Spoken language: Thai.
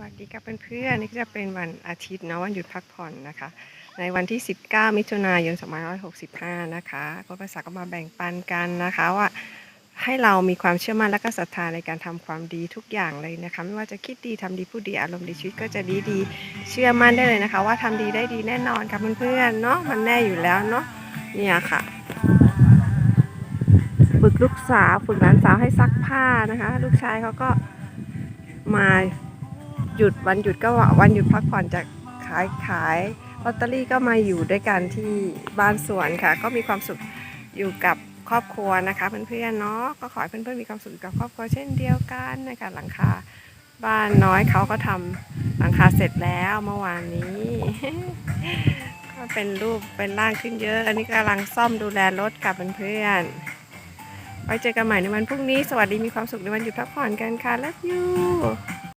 วัสดีครับเพื่อนๆนี่ก็จะเป็นวันอาทิตย์เนาะวันหยุดพักผ่อนนะคะ ในวันที่ 19 มิถุนายน 2565 นะคะก็ภาษาก็มาแบ่งปันกันนะคะว่าให้เรามีความเชื่อมั่นและก็ศรัทธาในการทำความดีทุกอย่างเลยนะคะ ไม่ว่าจะคิดดีทำดีพูดดีอารมณ์ดีชีวิตก็จะดีดีเชื่อมั่นได้เลยนะคะ ว่าทำดีได้ดีแน่นอนค่ะเพื่อนๆเนาะมันแน่อยู่แล้วเนาะเนี่ยค่ะ ฝึกลูกสาวฝึกหลานสาวให้ซักผ้านะคะ ลูกชายเขาก็มา หยุดวันหยุดก็วันหยุดพักผ่อนจากขายขายลอตเตอรี่ก็มาอยู่ด้วยกันที่บ้านสวนค่ะ ก็มีความสุขอยู่กับครอบครัวนะคะเพื่อนๆเนาะก็ขอให้เพื่อนๆมีความสุขกับครอบครัวเช่นเดียวกันนะคะหลังคาบ้านน้อยเขาก็ทำหลังคาเสร็จแล้วเมื่อวานนี้ ก็เป็นรูปเป็นร่างขึ้นเยอะ อันนี้กำลังซ่อมดูแลรถกับเพื่อนๆไว้เจอกันใหม่ในวันพรุ่งนี้ สวัสดีมีความสุขในวันหยุดพักผ่อนกันค่ะ love you